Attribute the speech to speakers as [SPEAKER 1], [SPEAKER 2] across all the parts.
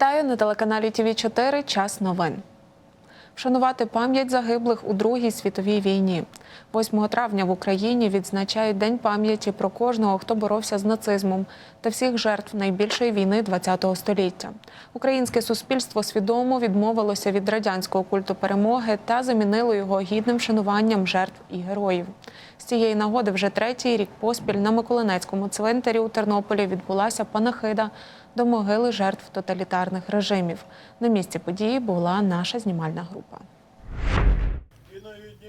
[SPEAKER 1] Вітаю на телеканалі ТВ 4 Час новин. Вшанувати пам'ять загиблих у Другій світовій війні. 8 травня в Україні відзначають День пам'яті про кожного, хто боровся з нацизмом та всіх жертв найбільшої війни ХХ століття. Українське суспільство свідомо відмовилося від радянського культу перемоги та замінило його гідним вшануванням жертв і героїв. З цієї нагоди вже третій рік поспіль на Миколинецькому цвинтарі у Тернополі відбулася панахида до могили жертв тоталітарних режимів. На місці події була наша знімальна група.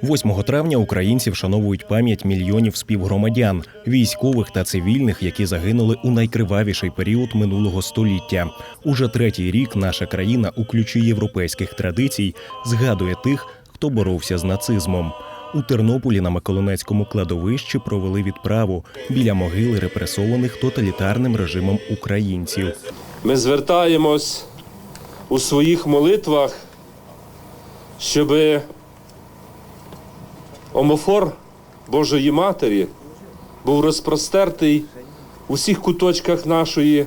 [SPEAKER 2] 8 травня українці вшановують пам'ять мільйонів співгромадян, військових та цивільних, які загинули у найкривавіший період минулого століття. Уже третій рік наша країна у ключі європейських традицій згадує тих, хто боровся з нацизмом. У Тернополі на Миколинецькому кладовищі провели відправу біля могили репресованих тоталітарним режимом українців.
[SPEAKER 3] Ми звертаємось у своїх молитвах, щоб омофор Божої Матері був розпростертий у всіх куточках нашої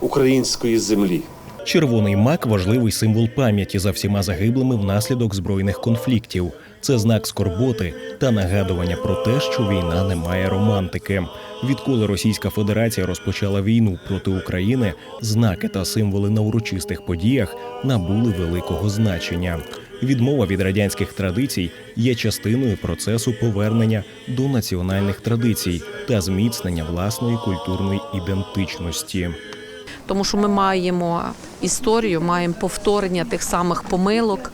[SPEAKER 3] української землі.
[SPEAKER 2] Червоний мак важливий символ пам'яті за всіма загиблими внаслідок збройних конфліктів. Це знак скорботи та нагадування про те, що війна не має романтики. Відколи Російська Федерація розпочала війну проти України, знаки та символи на урочистих подіях набули великого значення. Відмова від радянських традицій є частиною процесу повернення до національних традицій та зміцнення власної культурної ідентичності.
[SPEAKER 4] Тому що ми маємо історію, маємо повторення тих самих помилок.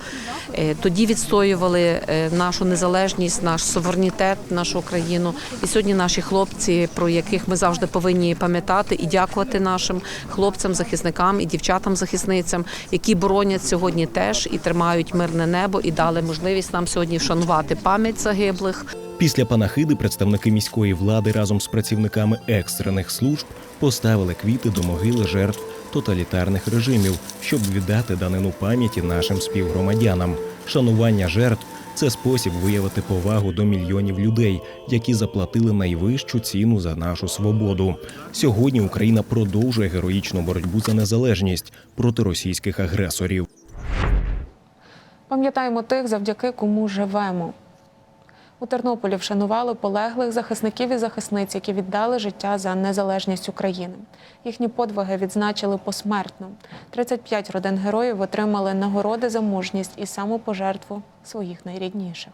[SPEAKER 4] Е, Тоді відстоювали е, нашу незалежність, наш суверенітет, нашу країну. І сьогодні наші хлопці, про яких ми завжди повинні пам'ятати і дякувати нашим хлопцям, захисникам і дівчатам-захисницям, які боронять сьогодні теж і тримають мирне небо, і дали можливість нам сьогодні вшанувати пам'ять загиблих.
[SPEAKER 2] Після панахиди представники міської влади разом з працівниками екстрених служб поставили квіти до могили жертв тоталітарних режимів, щоб віддати данину пам'яті нашим співгромадянам. Шанування жертв це спосіб виявити повагу до мільйонів людей, які заплатили найвищу ціну за нашу свободу. Сьогодні Україна продовжує героїчну боротьбу за незалежність проти російських агресорів.
[SPEAKER 1] Пам'ятаємо тих, завдяки кому живемо. У Тернополі вшанували полеглих захисників і захисниць, які віддали життя за незалежність України. Їхні подвиги відзначили посмертно. 35 родин героїв отримали нагороди за мужність і самопожертву своїх найрідніших.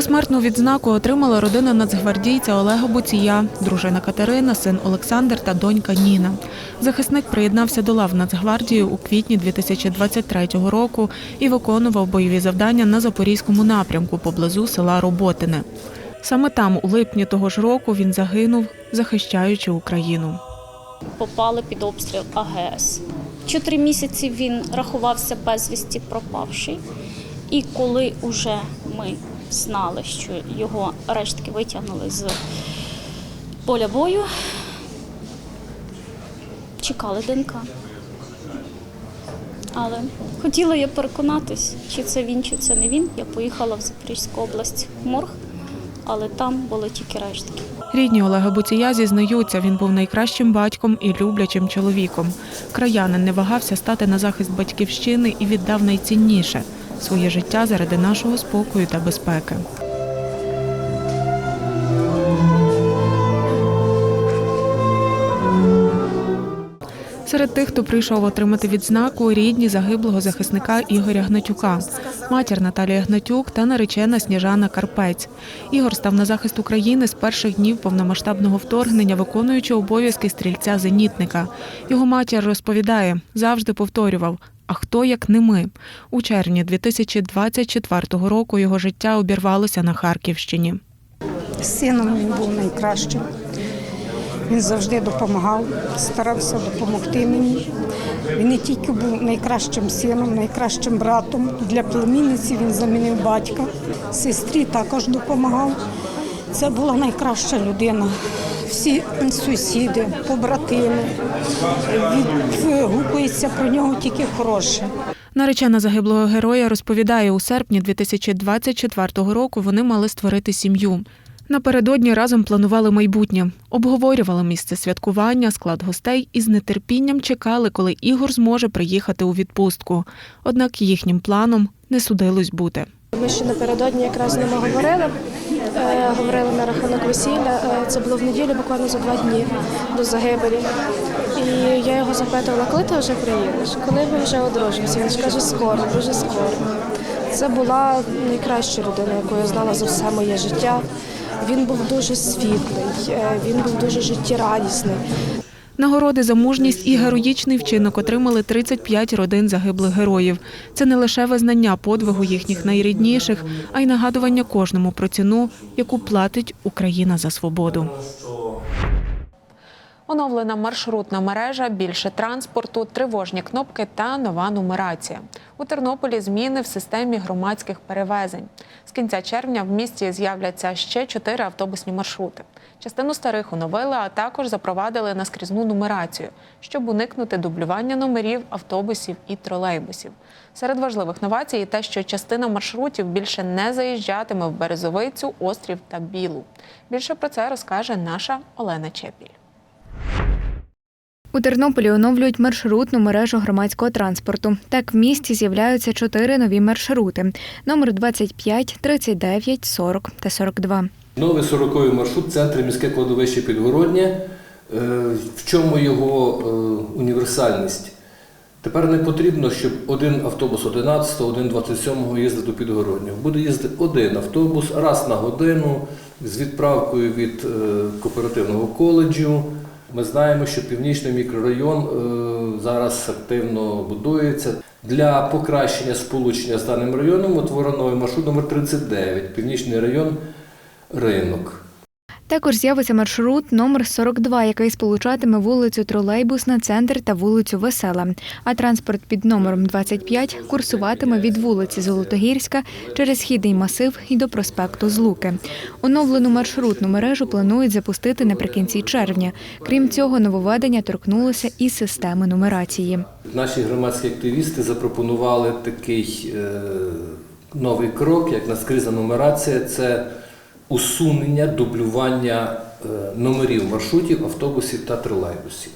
[SPEAKER 1] Посмертну відзнаку отримала родина нацгвардійця Олега Буція, дружина Катерина, син Олександр та донька Ніна. Захисник приєднався до лав Нацгвардії у квітні 2023 року і виконував бойові завдання на Запорізькому напрямку поблизу села Роботине. Саме там, у липні того ж року, він загинув, захищаючи Україну.
[SPEAKER 5] попали під обстріл АГС. Чотири місяці він рахувався безвісті пропавший. І коли вже ми знали, що його рештки витягнули з поля бою, чекали ДНК. Але хотіла я переконатись, чи це він, чи це не він. Я поїхала в Запорізьку область в морг, але там були тільки рештки.
[SPEAKER 1] Рідні Олега Буція зізнаються, він був найкращим батьком і люблячим чоловіком. Краянин не вагався стати на захист батьківщини і віддав найцінніше своє життя заради нашого спокою та безпеки. Серед тих, хто прийшов отримати відзнаку, рідні загиблого захисника Ігоря Гнатюка, матір Наталія Гнатюк та наречена Сніжана Карпець. Ігор став на захист України з перших днів повномасштабного вторгнення, виконуючи обов'язки стрільця-зенітника. Його матір розповідає, завжди повторював. А хто як не ми? У червні 2024 року його життя обірвалося на Харківщині.
[SPEAKER 6] Сином він був найкращим. Він завжди допомагав, старався допомогти мені. Він не тільки був найкращим сином, найкращим братом. Для племінниці він замінив батька, сестрі також допомагав. Це була найкраща людина. Всі сусіди, побратими, відгукується про нього тільки хороше.
[SPEAKER 1] Наречена загиблого героя розповідає, у серпні 2024 року вони мали створити сім'ю. Напередодні разом планували майбутнє, обговорювали місце святкування, склад гостей і з нетерпінням чекали, коли Ігор зможе приїхати у відпустку. Однак їхнім планом не судилось бути.
[SPEAKER 7] Ми ще напередодні якраз з ними говорили. Е, говорили на рахунок весілля. Е, це було в неділю, буквально за два дні до загибелі. І я його запитувала, коли ти вже приїдеш? Коли ви вже одружимося? Він ж каже, скоро, дуже скоро. Це була найкраща людина, яку я знала за все моє життя. Він був дуже світлий, е, він був дуже життєрадісний.
[SPEAKER 1] Нагороди за мужність і героїчний вчинок отримали 35 родин загиблих героїв. Це не лише визнання подвигу їхніх найрідніших, а й нагадування кожному про ціну, яку платить Україна за свободу. Оновлена маршрутна мережа, більше транспорту, тривожні кнопки та нова нумерація. У Тернополі зміни в системі громадських перевезень. З кінця червня в місті з'являться ще чотири автобусні маршрути. Частину старих оновили, а також запровадили наскрізну нумерацію, щоб уникнути дублювання номерів автобусів і тролейбусів. Серед важливих новацій є те, що частина маршрутів більше не заїжджатиме в Березовицю, Острів та Білу. Більше про це розкаже наша Олена Чепіль.
[SPEAKER 8] У Тернополі оновлюють маршрутну мережу громадського транспорту. Так в місті з'являються чотири нові маршрути: номер 25, 39, 40 та 42.
[SPEAKER 9] Новий 40-й маршрут центр міське кладовище Підгороднє. Е, В чому його е, універсальність? Тепер не потрібно, щоб один автобус 11, один 27 їздив до Підгороднього. Буде їздити один автобус раз на годину з відправкою від е, кооперативного коледжу. Ми знаємо, що північний мікрорайон е, зараз активно будується. Для покращення сполучення з даним районом утворено маршрут номер 39 Північний район ринок.
[SPEAKER 8] Також з'явиться маршрут номер 42, який сполучатиме вулицю Тролейбусна, центр та вулицю Весела. А транспорт під номером 25 курсуватиме від вулиці Золотогірська через східний масив і до проспекту Злуки. Оновлену маршрутну мережу планують запустити наприкінці червня. Крім цього, нововведення торкнулося і системи нумерації.
[SPEAKER 9] Наші громадські активісти запропонували такий е, новий крок, як наскрізна нумерація. Це усунення дублювання е, номерів маршрутів, автобусів та тролейбусів.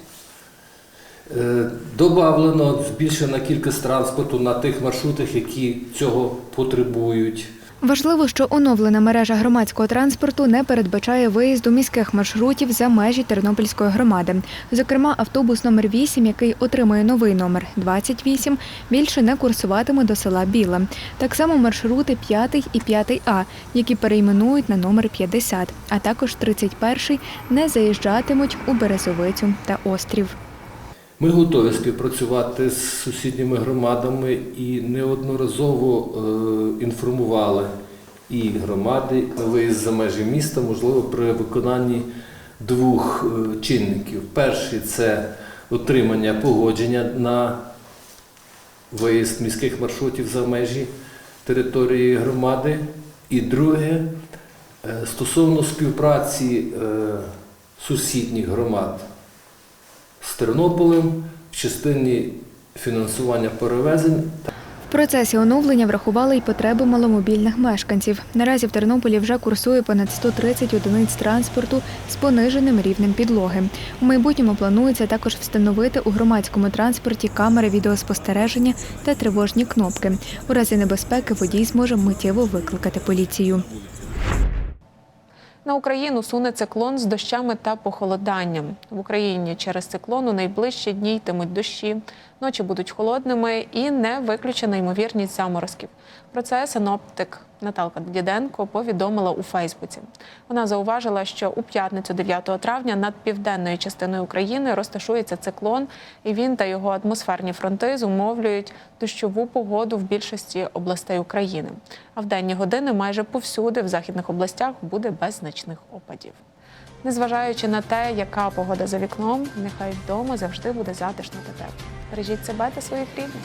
[SPEAKER 9] Е, Добавлено збільшена кількість транспорту на тих маршрутах, які цього потребують.
[SPEAKER 8] Важливо, що оновлена мережа громадського транспорту не передбачає виїзду міських маршрутів за межі Тернопільської громади. Зокрема, автобус номер 8, який отримує новий номер 28, більше не курсуватиме до села Біла. Так само маршрути 5 і 5А, які перейменують на номер 50, а також 31 не заїжджатимуть у Березовицю та Острів.
[SPEAKER 9] Ми готові співпрацювати з сусідніми громадами і неодноразово е, інформували і громади на виїзд за межі міста, можливо, при виконанні двох е, чинників. Перший це отримання погодження на виїзд міських маршрутів за межі території громади. І друге, е, стосовно співпраці сусідніх громад Тернополем в частині фінансування перевезень
[SPEAKER 8] В процесі оновлення врахували й потреби маломобільних мешканців. Наразі в Тернополі вже курсує понад 130 одиниць транспорту з пониженим рівнем підлоги. У майбутньому планується також встановити у громадському транспорті камери відеоспостереження та тривожні кнопки. У разі небезпеки водій зможе миттєво викликати поліцію.
[SPEAKER 1] На Україну суне циклон з дощами та похолоданням. В Україні через циклон у найближчі дні йтимуть дощі, ночі будуть холодними і не виключена ймовірність заморозків. Про це синоптик Наталка Діденко повідомила у Фейсбуці. Вона зауважила, що у п'ятницю 9 травня над південною частиною України розташується циклон, і він та його атмосферні фронти зумовлюють дощову погоду в більшості областей України. А в денні години майже повсюди в західних областях буде без значних опадів. Незважаючи на те, яка погода за вікном, нехай вдома завжди буде затишно та тепло. Бережіть себе та своїх рідних.